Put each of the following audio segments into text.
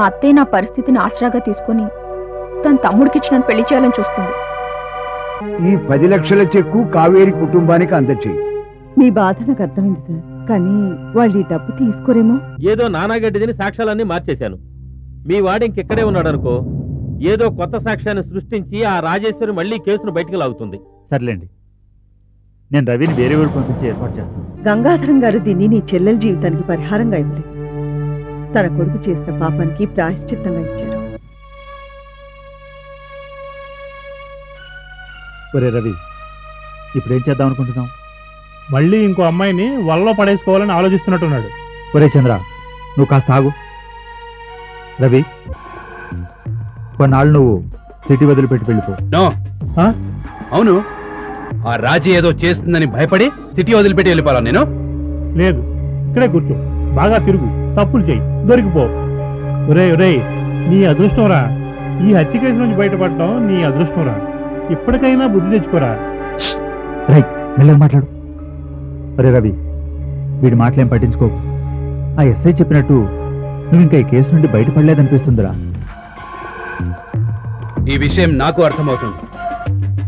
మా అత్తయ్య నా పరిస్థితిని ఆసరాగా తీసుకొని తన తమ్ముడికిచ్చి నన్ను పెళ్ళి చేయాలని చూస్తుంది. ఈ పది లక్షల చెక్కు కావేరి కుటుంబానికి అందచేయి. మీ బాధ నాకు అర్థమైంది సార్. కానీ వాళ్ళు ఈ డబ్బు తీసుకోరేమో? ఏదో నానాగడ్డిదని సాక్ష్యాలన్నీ మార్చేశాను. మీ వాడు ఇంకెక్కడే ఉన్నాడనుకో ఏదో కొత్త సాక్ష్యాన్ని సృష్టించి ఆ రాజేశ్వరి మళ్ళీ కేసును బయటికి లాగుతుంది. సర్లేండి. నేను రవిని వేరే ఊరు పంపించి ఏర్పాటు చేస్తాను. గంగాధరం గారు దీన్ని నీ చెల్లెల జీవితానికి పరిహారంగా ఇవ్వలేదు. తన కొడుకు చేసిన పాపానికి ప్రాయశ్చిత్తంగా ఇచ్చారు. ఒరే రవి ఇప్పుడు ఏం చేద్దాం అనుకుంటున్నాం మళ్ళీ ఇంకో అమ్మాయిని వలలో పడేసుకోవాలని ఆలోచిస్తున్నట్టున్నాడు. ఒరే చంద్ర నువ్వు కాస్త ఆగు. రవి కొన్నాళ్ళు నువ్వు సిటీ వదిలిపెట్టి వెళ్ళిపో. నో. ఆ? అవును. ఆ రాజీ ఏదో చేస్తుందని భయపడి సిటీ వదిలిపెట్టి వెళ్ళిపోవాలా నేను? లేదు ఇక్కడే కూర్చో బాగా తిరుగు. తప్పులు చెయ్యి దొరికిపో. ఒరే ఒరే నీ అదృష్టంరా ఈ హత్య కేసు నుంచి బయటపడటం నీ అదృష్టంరా ఇప్పటికైనా బుద్ధి తెచ్చుకోరా. రై మెల్లగా మాట్లాడు. ఒరే రవి వీడి మాటలేం పట్టించుకోకు. ఆ ఎస్ఐ చెప్పినట్టు నువ్వు ఇంకా ఈ కేసు నుండి బయటపడలేదనిపిస్తుందిరా. ఈ విషయం నాకు అర్థమవుతుంది.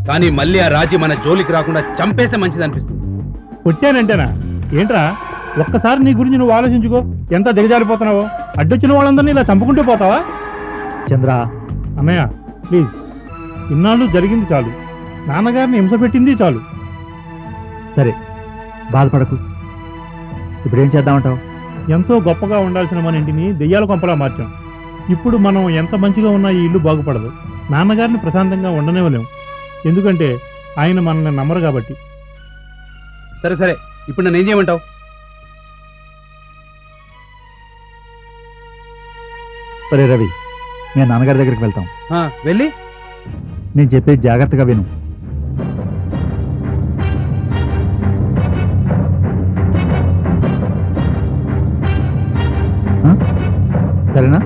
కానీ మళ్ళీ ఆ రాజీ మన జోలికి రాకుండా చంపేస్తే మంచిది అనిపిస్తుంది కొట్టానంటేనా? ఏంట్రా? ఒక్కసారి నీ గురించి నువ్వు ఆలోచించుకో. ఎంత దిగజారిపోతున్నావో. అడ్డొచ్చిన వాళ్ళందరినీ ఇలా చంపుకుంటూ పోతావా? చంద్ర. అన్నయ్య ప్లీజ్ ఇన్నాళ్ళు జరిగింది చాలు. నాన్నగారిని హింస పెట్టింది చాలు. సరే బాధపడకు. ఇప్పుడు ఏం చేద్దామంటావు? ఎంతో గొప్పగా ఉండాల్సిన మన ఇంటిని దెయ్యాల కొంపలా మార్చాం. ఇప్పుడు మనం ఎంత మంచిగా ఉన్నా ఈ ఇల్లు బాగుపడదు. నాన్నగారిని ప్రశాంతంగా ఉండనివ్వలేము ఎందుకంటే ఆయన మనల్ని నమ్మరు కాబట్టి. సరే సరే. ఇప్పుడు నన్ను ఏం చేయమంటావు? ఒరే రవి నేను నాన్నగారి దగ్గరికి వెళ్తాం. వెళ్ళి. నేను చెప్పేది జాగ్రత్తగా విను? సరేనా?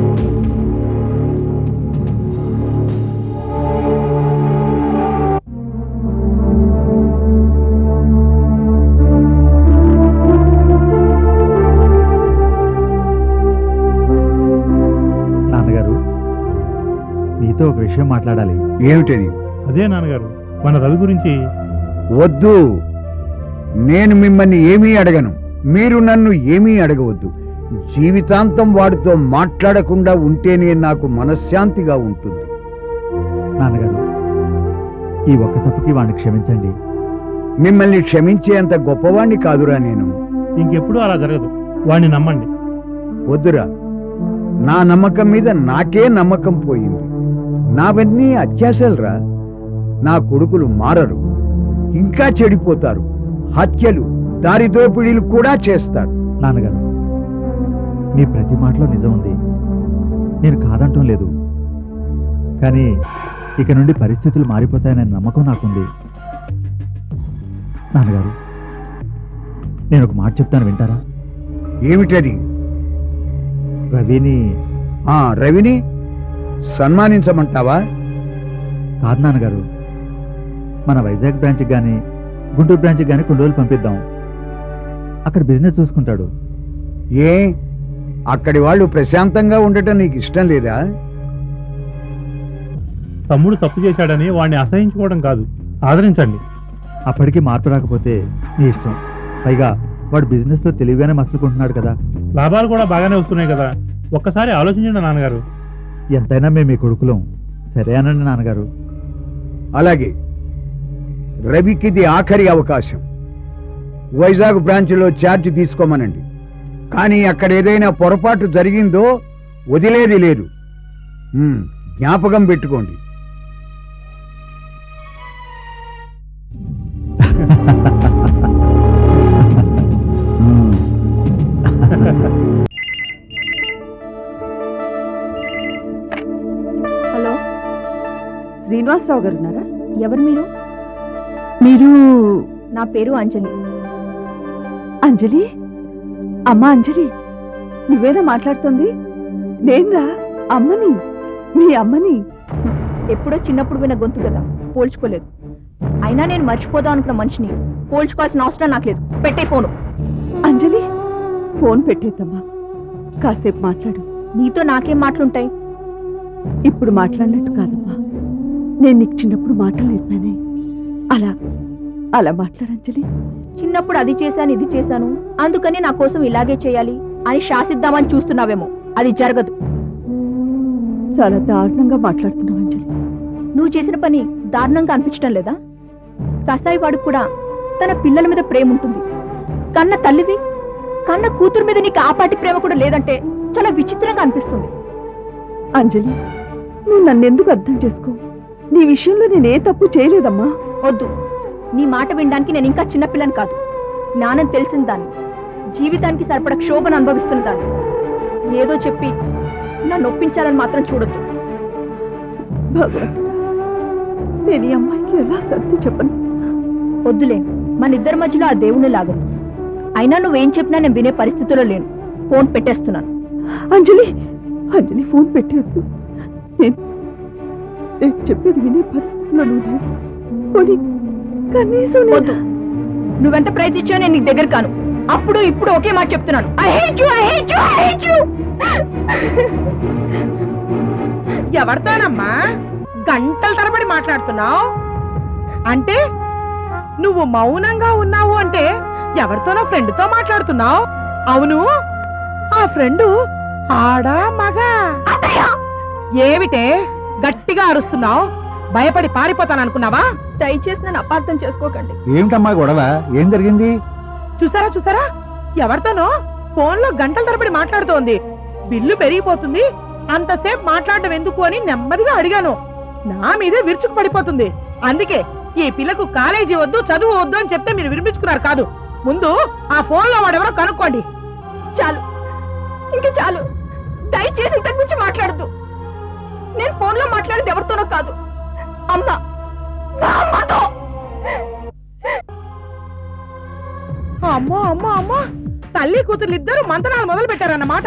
విషయం మాట్లాడాలి. ఏమిటది? అదే నాన్నగారు మన రవి గురించి. వద్దు. నేను మిమ్మల్ని ఏమీ అడగను. మీరు నన్ను ఏమీ అడగవద్దు. జీవితాంతం వాడితో మాట్లాడకుండా ఉంటేనే నాకు మనశ్శాంతిగా ఉంటుంది. నాన్నగారు ఈ ఒక్క తప్పుకి వాడిని క్షమించండి. మిమ్మల్ని క్షమించేంత గొప్పవాణ్ణి కాదురా నేను. ఇంకెప్పుడు అలా జరగదు. వాడిని నమ్మండి. వద్దురా. నా నమ్మకం మీద నాకే నమ్మకం పోయింది. నావన్నీ అత్యాశలరా. నా కొడుకులు మారరు. ఇంకా చెడిపోతారు. హత్యలు దారిదోపిడీలు కూడా చేస్తారు. నాన్నగారు మీ ప్రతి మాటలో నిజం ఉంది. నేను కాదంటం లేదు. కానీ ఇక నుండి పరిస్థితులు మారిపోతాయనే నమ్మకం నాకుంది. నాన్నగారు నేను ఒక మాట చెప్తాను వింటారా? ఏమిటది? రవిని ఆ రవిని? సన్మానించమంటావా? కాదు నాన్నగారు. మన వైజాగ్ బ్రాంచ్కి కానీ గుంటూరు బ్రాంచ్కి కానీ కొన్ని రోజులు పంపిద్దాం. అక్కడ బిజినెస్ చూసుకుంటాడు. ఏ? అక్కడి వాళ్ళు ప్రశాంతంగా ఉండటం నీకు ఇష్టం లేదా? తమ్ముడు తప్పు చేశాడని వాడిని అసహించుకోవడం కాదు. ఆదరించండి. అప్పటికి మార్పు రాకపోతే నీ ఇష్టం. పైగా వాడు బిజినెస్లో తెలివిగానే మసులుకుంటున్నాడు కదా. లాభాలు కూడా బాగానే వస్తున్నాయి కదా. ఒక్కసారి ఆలోచించండి నాన్నగారు. ఎంతైనా మేము మీ కొడుకులం. సరే అనండి నాన్నగారు. అలాగే. రవికిది ఆఖరి అవకాశం. వైజాగ్ బ్రాంచ్లో ఛార్జ్ తీసుకోమనండి. కానీ అక్కడ ఏదైనా పొరపాటు జరిగిందో వదిలేది లేదు. జ్ఞాపకం పెట్టుకోండి. శ్రీనివాసరావు గారు ఉన్నారా? ఎవరు మీరు? మీరు నా పేరు అంజలి. అంజలి? అమ్మా అంజలి నువ్వేనా మాట్లాడుతుంది? నేనురా అమ్మని మీ అమ్మని. ఎప్పుడో చిన్నప్పుడు విన్న గొంతు కదా పోల్చుకోలేదు. అయినా నేను మర్చిపోదాం అనుకున్న మనిషిని పోల్చుకోవాల్సిన అవసరం నాకు లేదు. పెట్టే ఫోను. అంజలి ఫోన్ పెట్టేద్దమ్మా. కాసేపు మాట్లాడు. నీతో నాకేం మాటలుంటాయి? ఇప్పుడు మాట్లాడినట్టు కాదమ్మా. నేను నీకు చిన్నప్పుడు మాటలు నేర్పానే అలా అలా మాట్లాడంజలి చిన్నప్పుడు అది చేశాను ఇది చేశాను. అందుకని నా కోసం ఇలాగే చేయాలి అని శాసిద్దామని చూస్తున్నావేమో. అది జరగదు. చాలా దారుణంగా మాట్లాడుతున్నావు అంజలి. నువ్వు చేసిన పని దారుణంగా అనిపించడం లేదా? కసాయి వాడికి కూడా తన పిల్లల మీద ప్రేమ ఉంటుంది. కన్న తల్లివి కన్న కూతురు మీద నీకు ఆపాటి ప్రేమ కూడా లేదంటే చాలా విచిత్రంగా అనిపిస్తుంది. అంజలి నువ్వు నన్నెందుకు అర్థం చేసుకో? నీ విషయంలో నేనే తప్పు చేయలేదమ్మా. వద్దు. నీ మాట వినడానికి నేను ఇంకా చిన్నపిల్లని కాదు. జ్ఞానం తెలిసిన దాన్ని. జీవితానికి సరిపడ క్షోభను అనుభవిస్తున్న దాన్ని. ఏదో చెప్పి నన్ను ఒప్పించాలని మాత్రం చూడొద్దు. భగవంతుడా నేను ఈ అమ్మాయికి ఎలా సర్ది చెప్పను? వద్దులే. మన ఇద్దరి మధ్యలో ఆ దేవుని లాగదు అయినా నువ్వేం చెప్పినా నేను వినే పరిస్థితిలో లేను. ఫోన్ పెట్టేస్తున్నాను. అంజలి అంజలి ఫోన్ పెట్టేయద్దు. నేను నేను చెప్పేది వినే పరిస్థితిలో నువ్వు లేవు. పోనీ కనీసం నేను- వద్దు. నువ్వెంత ప్రయత్నించినా నేను నీకు దగ్గర కాను. అప్పుడు ఇప్పుడు ఒకే మాట చెప్తున్నాను. I hate you I hate you I hate you ఎవరితోనమ్మా? గంటల తరబడి మాట్లాడుతున్నావు? అంటే నువ్వు మౌనంగా ఉన్నావు అంటే ఎవరితోనో ఫ్రెండ్తో మాట్లాడుతున్నావు? అవును. ఆ ఫ్రెండు ఆడా మగా? ఏమిటే? గట్టిగా అరుస్తున్నావు? భయపడి పారిపోతాననుకున్నావా? దయచేసి నన్ను అపార్థం చేసుకోకండి. ఏమిటమ్మా గొడవ? ఏం జరిగింది? చూసారా చూసారా? ఎవరితోనో ఫోన్లో గంటల తరబడి మాట్లాడుతోంది. బిల్లు పెరిగిపోతుంది. అంతసేపు మాట్లాడడం ఎందుకు అని నెమ్మదిగా అడిగాను. నా మీదే విరుచుకు పడిపోతుంది. అందుకే ఈ పిల్లకు కాలేజీ వద్దు చదువు వద్దు అని చెప్తే మీరు వినిపించుకున్నారు కాదు. ముందు ఆ ఫోన్లో వాడెవరో కనుక్కోండి. చాలు. ఇంక చాలు. దయచేసి ఇంతకు మించి మాట్లాడద్దు. నేను ఫోన్లో మాట్లాడేది ఎవరితోనో కాదు. అమ్మ అమ్మతో. అమ్మో అమ్మో అమ్మో. తల్లి కూతురు ఇద్దరు మంతనాలు మొదలు పెట్టారన్నమాట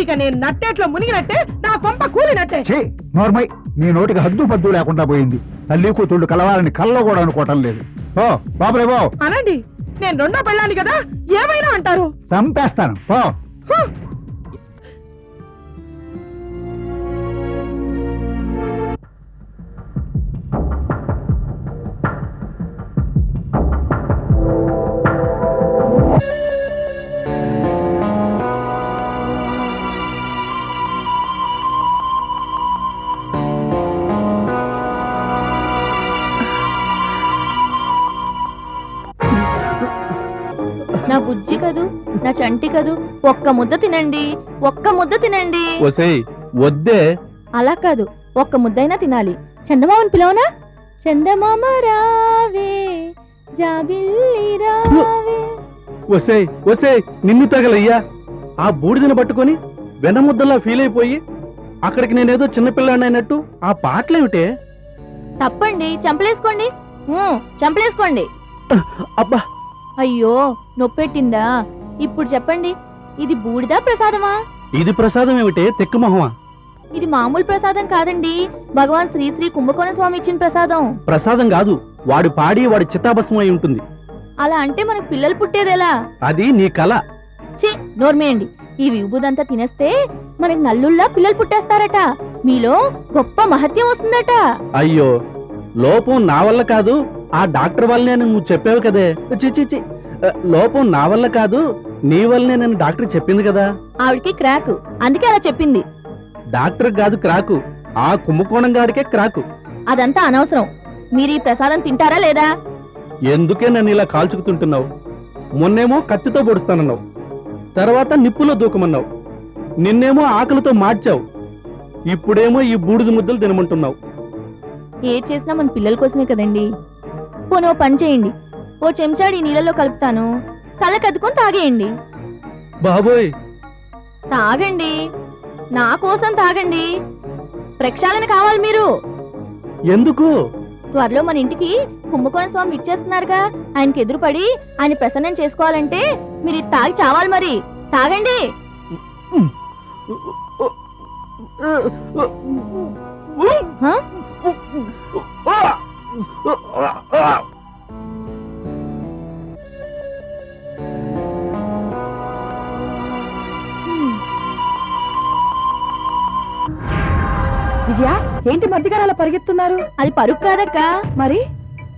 ఇక నేను నట్టేట్లో మునిగినట్టే నా కొంప కూలినట్టే. ఛీ నోర్మై నీ నోటికి హద్దు పద్దు లేకుండా పోయింది. తల్లి కూతుళ్ళు కలవాలని కల్లో కూడా అనుకోవటం లేదు. ఓ బాబులే బో అనండి నేను రెండో పెళ్ళాలి కదా ఏమైనా అంటారు? చంపేస్తాను. పో. హ! నా బుజ్జి కదూ నా చంటి కదూ ఒక్క ముద్ద తినండి ఒక్క ముద్ద తినండి. ఒసేయ్ వద్దే. అలా కాదు ఒక్క ముద్దైనా తినాలి. చందమామని పిలవనా? చందమామ రావే జాబిల్లి రావే. ఒసేయ్ ఒసేయ్ నిన్ను తగలయ్యా. ఆ బూడిదను పట్టుకొని వెనముద్దలా ఫీల్ అయిపోయి అక్కడికి నేనేదో చిన్నపిల్లాడిని అయినట్టు ఆ పాటలేమిటే? తప్పండి చంపలేసుకోండి. చంపలేసుకోండి. అబ్బా అయ్యో నొప్పెట్టిందా? ఇప్పుడు చెప్పండి ఇది బూడిదా ప్రసాదమా? ఇది ప్రసాదం ఏమిటే? తెక్కుమొహమా ఇది మామూలు ప్రసాదం కాదండి. భగవాన్ శ్రీ శ్రీ కుంభకోణ స్వామి ఇచ్చిన ప్రసాదం. ప్రసాదం కాదు వాడు పాడి వాడి చిత్తాభస్మం అయి ఉంటుంది. అలా అంటే మనకు పిల్లలు పుట్టేదెలా అది నీ కళ. చి నోర్మేయండి. ఈ విభూదంతా తినేస్తే మనకి నల్లుల్లా పిల్లలు పుట్టేస్తారట. మీలో గొప్ప మహత్యం వస్తుందట. అయ్యో లోపం నా వల్ల కాదు ఆ డాక్టర్ వల్లనే నువ్వు చెప్పావు కదే. చి చి, చి. ఆ, లోపం నా వల్ల కాదు నీ వల్లనే నేను డాక్టర్ చెప్పింది కదా. ఆవిడకి క్రాక్. అందుకే అలా చెప్పింది. డాక్టర్ కాదు క్రాకు. ఆ కుంభకోణం గారికే క్రాకు. అదంతా అనవసరం. మీరు ఈ ప్రసాదం తింటారా లేదా? ఎందుకే నన్ను ఇలా కాల్చుకుతుంటున్నావు? మొన్నేమో కత్తితో పొడుస్తానన్నావు. తర్వాత నిప్పులో దూకమన్నావు. నిన్నేమో ఆకలితో మార్చావు. ఇప్పుడేమో ఈ బూడిద ముద్దలు తినమంటున్నావు. ఏ చేసినా మన పిల్లల కోసమే కదండి. పోనీ ఓ పని చేయండి. ఓ చెంచాడు ఈ నీళ్ళలో కలుపుతాను. కళ్ళకద్దుకొని తాగేయండి. బాబోయ్! తాగండి. నా కోసం తాగండి. ప్రక్షాళన కావాలి మీరు. ఎందుకు? త్వరలో మన ఇంటికి కుంభకోణ స్వామి ఇచ్చేస్తున్నారుగా ఆయనకి ఎదురుపడి ఆయన ప్రసన్నం చేసుకోవాలంటే మీరు ఇది తాగి చావాలి మరి. తాగండి. హ? విజయ ఏంటి మధ్యగారు అలా పరిగెత్తున్నారు? అది పరుగు కాదక్క. మరి?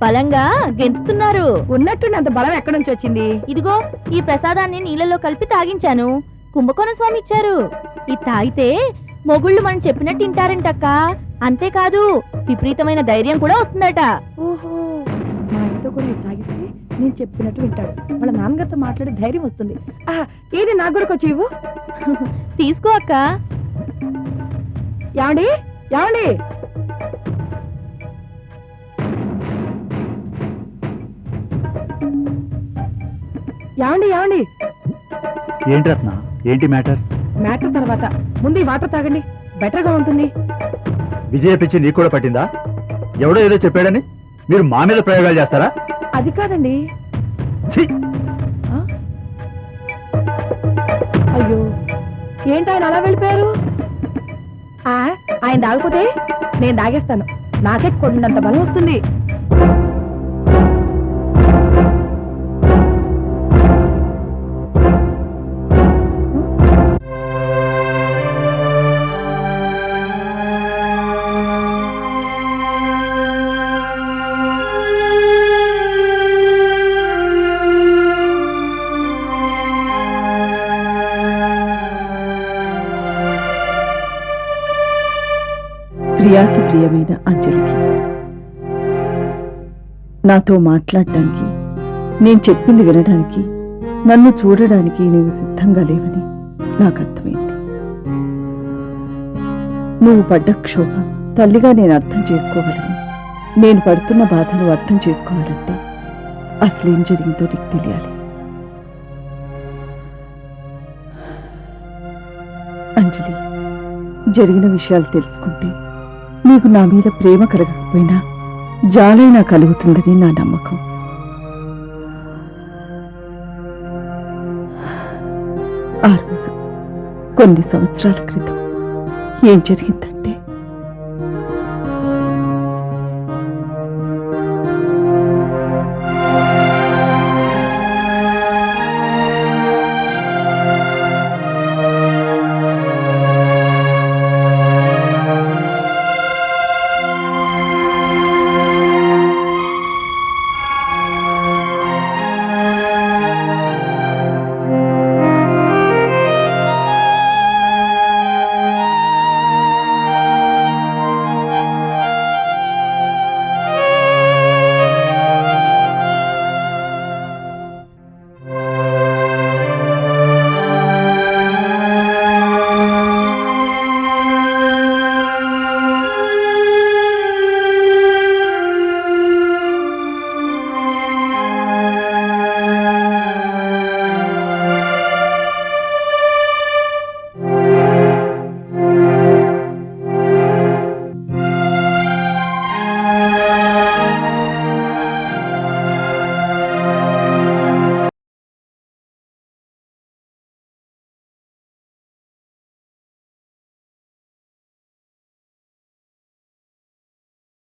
బలంగా గెంతుతున్నారు. ఉన్నట్టుండి అంత బలం ఎక్కడి నుంచి వచ్చింది? ఇదిగో ఈ ప్రసాదాన్ని నీళ్ళలో కలిపి తాగించాను. కుంభకోణ స్వామి ఇచ్చారు. ఇది తాగితే మొగుళ్ళు మనం చెప్పినట్టు తింటారంటక్క. అంతేకాదు విపరీతమైన ధైర్యం కూడా వస్తుందట. ఓహో మా ఆయనతో కూడా ఇది తాగిస్తే నేను చెప్పినట్టు వింటాడు. వాళ్ళ నాన్నగారితో మాట్లాడే ధైర్యం వస్తుంది. ఆ, ఏది నాకు కూడా కొంచెం ఇవ్వు? తీసుకో అక్క. ఏమండి? ఏమండి? ఏమండి ఏమండి? ఏంటి రత్న? ఏంటి మ్యాటర్? మ్యాటర్ తర్వాత. ముందు ఈ వాటర్ తాగండి. బెటర్గా ఉంటుంది. విజయ పిచ్చి నీకు కూడా పట్టిందా? ఎవడో ఏదో చెప్పాడని మీరు మా మీద ప్రయోగాలు చేస్తారా? అది కాదండి. ఛీ! అయ్యో ఏంటి ఆయన అలా వెళ్ళిపోయారు? ఆ, ఆయన తాగిపోతే నేను తాగేస్తాను. నాకే కొండంత బలం వస్తుంది. ప్రియాకి ప్రియమైన అంజలికి. నాతో మాట్లాడడానికి నేను చెప్పింది వినడానికి నన్ను చూడడానికి నువ్వు సిద్ధంగా లేవని నాకు అర్థమైంది. నువ్వు పడ్డ క్షోభ తల్లిగా నేను అర్థం చేసుకోగలను. నేను పడుతున్న బాధను అర్థం చేసుకోవాలంటే అసలేం జరిగిందో నీకు తెలియాలి. అంజలి జరిగిన విషయాలు తెలుసుకుంటే నీకు నా మీద ప్రేమ కలగకపోయినా జాలైనా కలుగుతుందని నా నమ్మకం. ఆ రోజు కొన్ని సంవత్సరాల క్రితం ఏం జరిగిందా